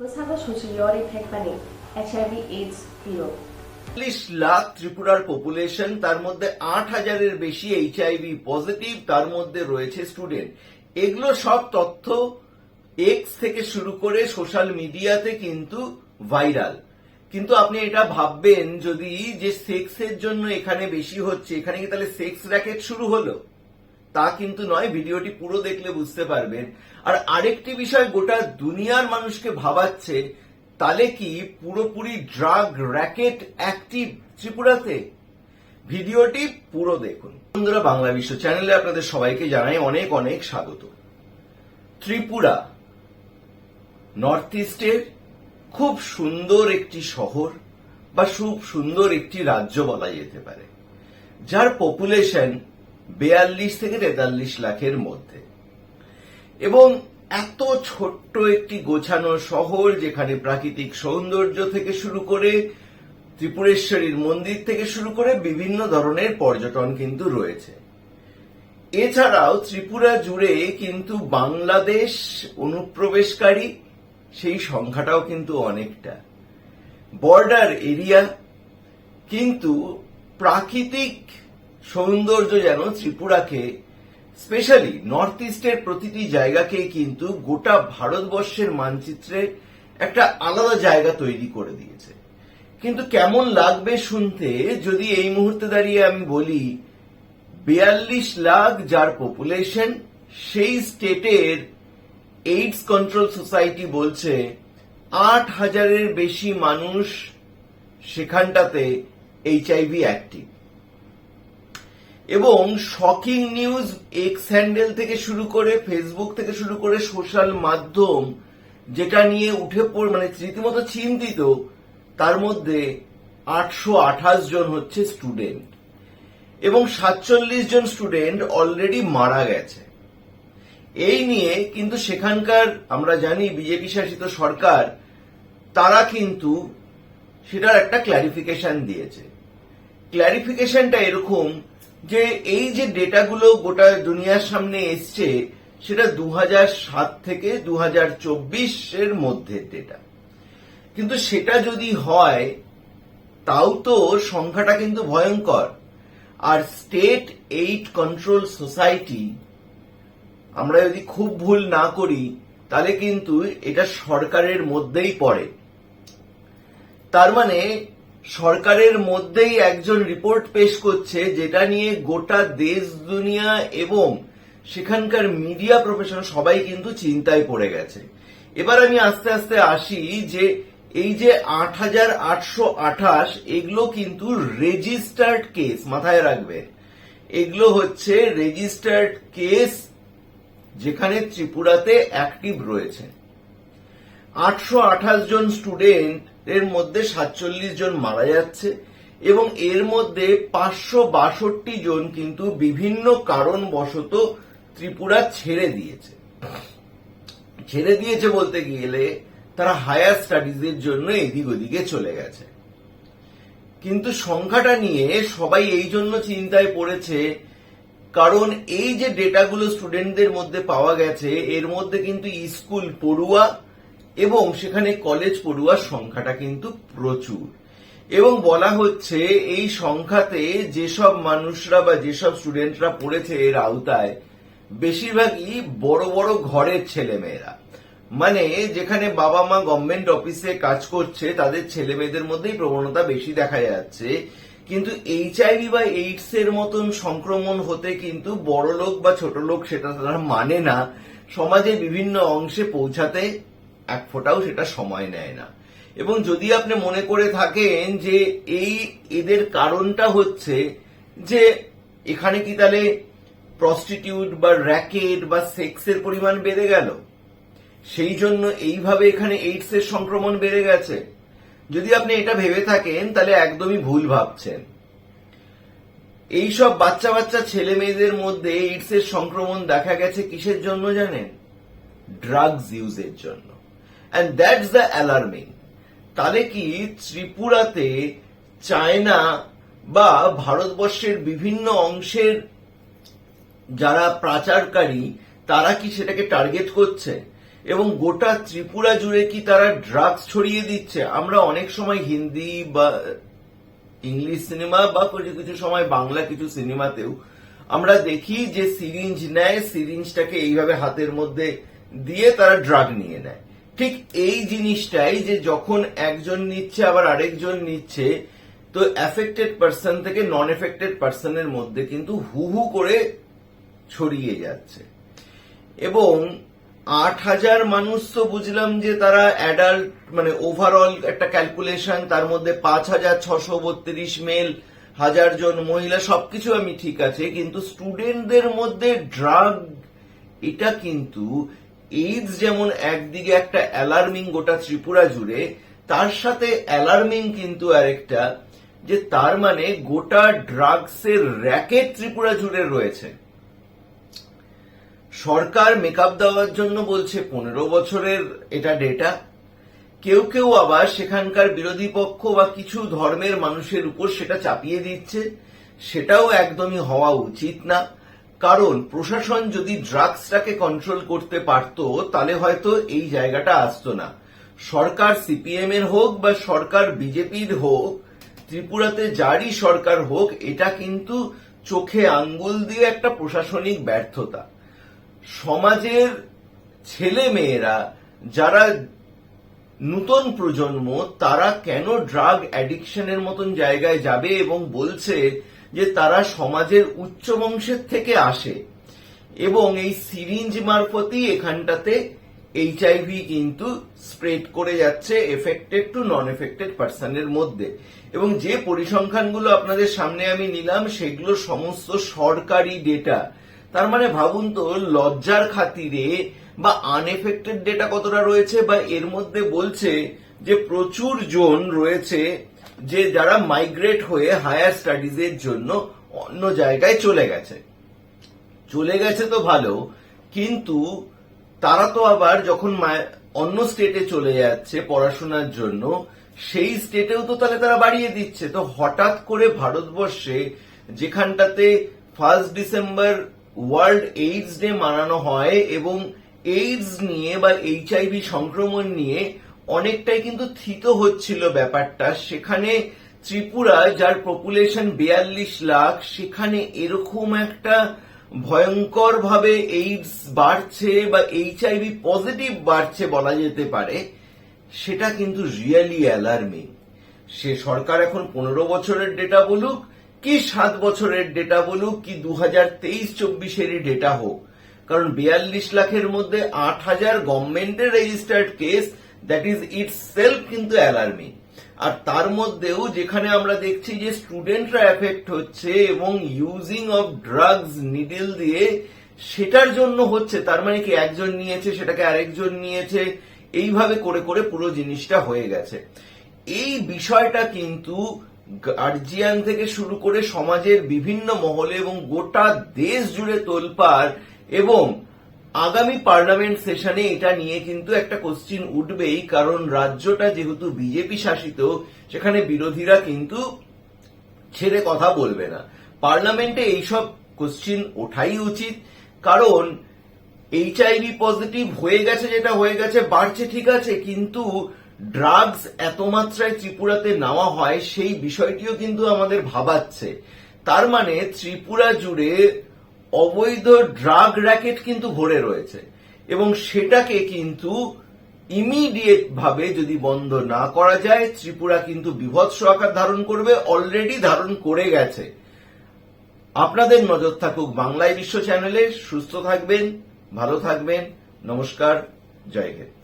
প্রসাদ চল্লিশ লাখ ত্রিপুরার পপুলেশন তার মধ্যে আট হাজারের বেশি এইচআইভি পজিটিভ তার মধ্যে রয়েছে স্টুডেন্ট এগুলো সব তথ্য এক্স থেকে শুরু করে সোশ্যাল মিডিয়াতে কিন্তু ভাইরাল কিন্তু আপনি এটা ভাববেন, যদি যে সেক্সের জন্য এখানে বেশি হচ্ছে, এখানে কি তাহলে সেক্স র্যাকেট শুরু হলো? তা কিন্তু নয়, ভিডিওটি পুরো দেখলে বুঝতে পারবেন। আর আরেকটি বিষয় গোটা দুনিয়ার মানুষকে ভাবাচ্ছে তাহলে কি পুরোপুরি ড্রাগ র্যাকেট অ্যাক্টিভ ত্রিপুরাতে? ভিডিওটি পুরো দেখুন। বন্ধুরা, বাংলা বিশ্ব চ্যানেলে আপনাদের সবাইকে জানাই অনেক অনেক স্বাগত। ত্রিপুরা নর্থ ইস্টের খুব সুন্দর একটি শহর বা খুব সুন্দর একটি রাজ্য বলা যেতে পারে, যার পপুলেশন বেয়াল্লিশ থেকে তেতাল্লিশ লাখের মধ্যে। এবং এত ছোট্ট একটি গোছানো শহর যেখানে প্রাকৃতিক সৌন্দর্য থেকে শুরু করে, ত্রিপুরেশ্বরীর মন্দির থেকে শুরু করে বিভিন্ন ধরনের পর্যটন কিন্তু রয়েছে। এছাড়াও ত্রিপুরা জুড়ে কিন্তু বাংলাদেশ অনুপ্রবেশকারী, সেই সংখ্যাটাও কিন্তু অনেকটা। বর্ডার এরিয়া কিন্তু প্রাকৃতিক সৌন্দর্য যেন ত্রিপুরাকে স্পেশালি নর্থ ইস্টের প্রতিটি জায়গাকে কিন্তু গোটা ভারতবর্ষের মানচিত্রে একটা আলাদা জায়গা তৈরি করে দিয়েছে। কিন্তু কেমন লাগবে শুনতে, যদি এই মুহূর্তে দাঁড়িয়ে আমি বলি, বিয়াল্লিশ লাখ যার পপুলেশন সেই স্টেটের এইডস কন্ট্রোল সোসাইটি বলছে, আট হাজারের বেশি মানুষ সেখানটাতে এইচআইভি অ্যাক্টিভ এবং শকিং নিউজ এক্স হ্যান্ডেল থেকে শুরু করে ফেসবুক থেকে শুরু করে সোশ্যাল মাধ্যম যেটা নিয়ে উঠে পড় মানে রীতিমতো চিন্তিত, তার মধ্যে আটশো আঠাশ জন হচ্ছে স্টুডেন্ট এবং সাতচল্লিশ জন স্টুডেন্ট অলরেডি মারা গেছে। এই নিয়ে কিন্তু সেখানকার আমরা জানি বিজেপি শাসিত সরকার, তারা কিন্তু সেটার একটা ক্ল্যারিফিকেশন দিয়েছে। ক্ল্যারিফিকেশনটা এরকম যে এই যে ডেটাগুলো গোটা দুনিয়ার সামনে এসছে, সেটা দু সাত থেকে দু হাজার চব্বিশ এর মধ্যে ডেটা কিন্তু সেটা যদি হয়, তাও তো সংখ্যাটা কিন্তু ভয়ঙ্কর। আর স্টেট এইড কন্ট্রোল সোসাইটি আমরা যদি খুব ভুল না করি, তাহলে কিন্তু এটা সরকারের মধ্যেই পড়ে। তার মানে সরকারের মধ্যেই একজন রিপোর্ট পেশ করছে যেটা নিয়ে গোটা দেশ, দুনিয়া এবং সেখানকার মিডিয়া প্রফেশন সবাই কিন্তু চিন্তায় পড়ে গেছে। এবার আমি আস্তে আস্তে আসি যে এই যে আট হাজার আটশো আঠাশ, এগুলো কিন্তু রেজিস্টার্ড কেস মাথায় রাখবে। এগুলো হচ্ছে রেজিস্টার্ড কেস যেখানে ত্রিপুরাতে অ্যাক্টিভ রয়েছে। আটশো আঠাশ জন স্টুডেন্ট এর মধ্যে সাতচল্লিশ জন মারা যাচ্ছে এবং এর মধ্যে পাঁচশো বাষট্টি জন কিন্তু বিভিন্ন কারণবশত ত্রিপুরা ছেড়ে দিয়েছে। ছেড়ে দিয়েছে বলতে গেলে তারা হায়ার স্টাডিজের জন্য এদিক ওদিকে চলে গেছে। কিন্তু সংখ্যাটা নিয়ে সবাই এই জন্য চিন্তায় পড়েছে, কারণ এই যে ডেটাগুলো স্টুডেন্টদের মধ্যে পাওয়া গেছে, এর মধ্যে কিন্তু স্কুল পড়ুয়া এবং সেখানে কলেজ পড়ুয়ার সংখ্যাটা কিন্তু প্রচুর। এবং বলা হচ্ছে এই সংখ্যাতে যেসব মানুষরা বা যেসব স্টুডেন্টরা পড়েছে এর আওতায়, বেশিরভাগই বড় বড় ঘরের ছেলেমেয়েরা। মানে যেখানে বাবা মা গভর্নমেন্ট অফিসে কাজ করছে, তাদের ছেলে মেয়েদের মধ্যেই প্রবণতা বেশি দেখা যাচ্ছে। কিন্তু এইচআইভি বা এইডস এর মতন সংক্রমণ হতে কিন্তু বড় লোক বা ছোট লোক সেটা তারা মানে না। সমাজের বিভিন্ন অংশে পৌঁছাতে এক ফোঁটাও সেটা সময় নেয় না। এবং যদি আপনি মনে করে থাকেন যে এই এদের কারণটা হচ্ছে যে এখানে কি তাহলে প্রস্টিটিউট বা র্যাকেট বা সেক্সের পরিমাণ বেড়ে গেল, সেই জন্য এইভাবে এখানে এইডস এর সংক্রমণ বেড়ে গেছে। যদি আপনি এটা ভেবে থাকেন, তাহলে একদমই ভুল ভাবছেন। এইসব বাচ্চা বাচ্চা ছেলে মেয়েদের মধ্যে এইডস এর সংক্রমণ দেখা গেছে কিসের জন্য জানেন? ড্রাগস ইউজের জন্য। অ্যান্ড দ্যাটস দ্য অ্যালার্মিং তাহলে কি ত্রিপুরাতে চায়না বা ভারতবর্ষের বিভিন্ন অংশের যারা পাচারকারী, তারা কি সেটাকে টার্গেট করছে? এবং গোটা ত্রিপুরা জুড়ে কি তারা ড্রাগস ছড়িয়ে দিচ্ছে? আমরা অনেক সময় হিন্দি বা ইংলিশ সিনেমা বা কিছু কিছু সময় বাংলা কিছু সিনেমাতেও আমরা দেখি যে সিরিঞ্জ নেয়, সিরিঞ্জটাকে এইভাবে হাতের মধ্যে দিয়ে তারা ড্রাগ নিয়ে নেয়। ঠিক এই জিনিসটাই যে যখন একজন নিচ্ছে, আবার আরেকজন নিচ্ছে, তো অ্যাফেক্টেড পার্সন থেকে নন এফেক্টেড পার্সনের মধ্যে কিন্তু হু হু করে ছড়িয়ে যাচ্ছে। এবং আট হাজার মানুষ তো বুঝলাম যে তারা অ্যাডাল্ট মানে ওভারঅল একটা ক্যালকুলেশন তার মধ্যে পাঁচ হাজার ছশো বত্রিশ মেল হাজার জন মহিলা, সবকিছু আমি ঠিক আছে, কিন্তু স্টুডেন্টদের মধ্যে ড্রাগ এটা কিন্তু এইডস যেমন একদিকে একটা অ্যালার্মিং গোটা ত্রিপুরা জুড়ে, তার সাথে অ্যালার্মিং কিন্তু আরেকটা, যে তার মানে গোটা ড্রাগসের র্যাকেট ত্রিপুরা জুড়ে রয়েছে। সরকার মেকআপ দেওয়ার জন্য বলছে পনেরো বছরের এটা ডেটা কেউ কেউ আবার সেখানকার বিরোধী পক্ষ বা কিছু ধর্মের মানুষের উপর সেটা চাপিয়ে দিচ্ছে। সেটাও একদমই হওয়া উচিত না। কারণ, প্রশাসন যদি ড্রাগসটাকে কন্ট্রোল করতে পারত, তাহলে হয়তো এই জায়গাটা আসতো না। সরকার সিপিএম এর হোক বা সরকার বিজেপির হোক, ত্রিপুরাতে যারই সরকার হোক, এটা কিন্তু চোখে আঙ্গুল দিয়ে একটা প্রশাসনিক ব্যর্থতা। সমাজের ছেলে মেয়েরা যারা নূতন প্রজন্ম, তারা কেন ড্রাগ অ্যাডিকশনের মতন জায়গায় যাবে এবং বলছে যে তারা সমাজের উচ্চ বংশের থেকে আসে এবং এই সিরিঞ্জ মারফতই এখানটাতে এইচআইভি কিন্তু স্প্রেড করে যাচ্ছে এফেক্টেড টু নন এফেক্টেড পার্সনের মধ্যে। এবং যে পরিসংখ্যানগুলো আপনাদের সামনে আমি নিলাম, সেগুলো সমস্ত সরকারি ডেটা। তার মানে ভাবুন তো, লজ্জার খাতিরে বা আনএফেক্টেড ডেটা কতটা রয়েছে বা এর মধ্যে বলছে যে প্রচুর জন রয়েছে যে যারা মাইগ্রেট হয়ে হায়ার স্টাডিজের জন্য অন্য জায়গায় চলে গেছে। চলে গেছে তো ভালো, কিন্তু তারা তো আবার যখন অন্য স্টেটে চলে যাচ্ছে পড়াশোনার জন্য, সেই স্টেটেও তো তাহলে তারা বাড়িয়ে দিচ্ছে। তো হঠাৎ করে ভারতবর্ষে যেখানটাতে first December world AIDS day মানানো হয় এবং এইডস নিয়ে বা এইচআইভি সংক্রমণ নিয়ে অনেকটাই কিন্তু থিত হচ্ছিল ব্যাপারটা। সেখানে ত্রিপুরা, যার পপুলেশন বিয়াল্লিশ লাখ, সেখানে এরকম একটা ভয়ঙ্কর ভাবে এইডস বাড়ছে বা এইচআইভি পজিটিভ বাড়ছে বলা যেতে পারে, সেটা কিন্তু রিয়েলি অ্যালার্মিং সে সরকার এখন পনেরো বছরের ডেটা বলুক, কি সাত বছরের ডেটা বলুক, কি দু হাজার তেইশ চব্বিশেরই ডেটা হোক। কারণ বিয়াল্লিশ লাখের মধ্যে আট হাজার গভর্নমেন্টের registered case that is itself কিন্তু অ্যালার্মিং আর তার মধ্যেও যেখানে আমরা দেখছি যে স্টুডেন্টরা এফেক্ট হচ্ছে এবং ইউজিং অফ ড্রাগস নিডল দিয়ে সেটার জন্য হচ্ছে, তার মানে কি একজন নিয়েছে, সেটাকে আরেকজন নিয়েছে, এইভাবে করে করে পুরো জিনিসটা হয়ে গেছে। এই বিষয়টা কিন্তু গার্জিয়ান থেকে শুরু করে সমাজের বিভিন্ন মহলে এবং গোটা দেশ জুড়ে তোলপাড় এবং আগামী পার্লামেন্ট সেশনে এটা নিয়ে কিন্তু একটা কোশ্চিন উঠবেই, কারণ রাজ্যটা যেহেতু বিজেপি শাসিত, সেখানে বিরোধীরা কিন্তু ছেড়ে কথা বলবে না। পার্লামেন্টে এইসব কোশ্চিন ওঠাই উচিত, কারণ এইচআইভি পজিটিভ হয়ে গেছে যেটা হয়ে গেছে, বাড়ছে ঠিক আছে, কিন্তু ড্রাগস এত মাত্রায় ত্রিপুরাতে নেওয়া হয়, সেই বিষয়টিও কিন্তু আমাদের ভাবাচ্ছে। তার মানে ত্রিপুরা জুড়ে অবৈধ ড্রাগ র্যাকেট কিন্তু ভরে রয়েছে। এবং সেটাকে কিন্তু ইমিডিয়েট ভাবে যদি বন্ধ না করা যায়, ত্রিপুরা কিন্তু বিভৎস আকার ধারণ করবে, অলরেডি ধারণ করে গেছে। আপনাদের নজর থাকুক বাংলায় বিশ্ব চ্যানেলে। সুস্থ থাকবেন, ভালো থাকবেন। নমস্কার, জয় হিন্দ।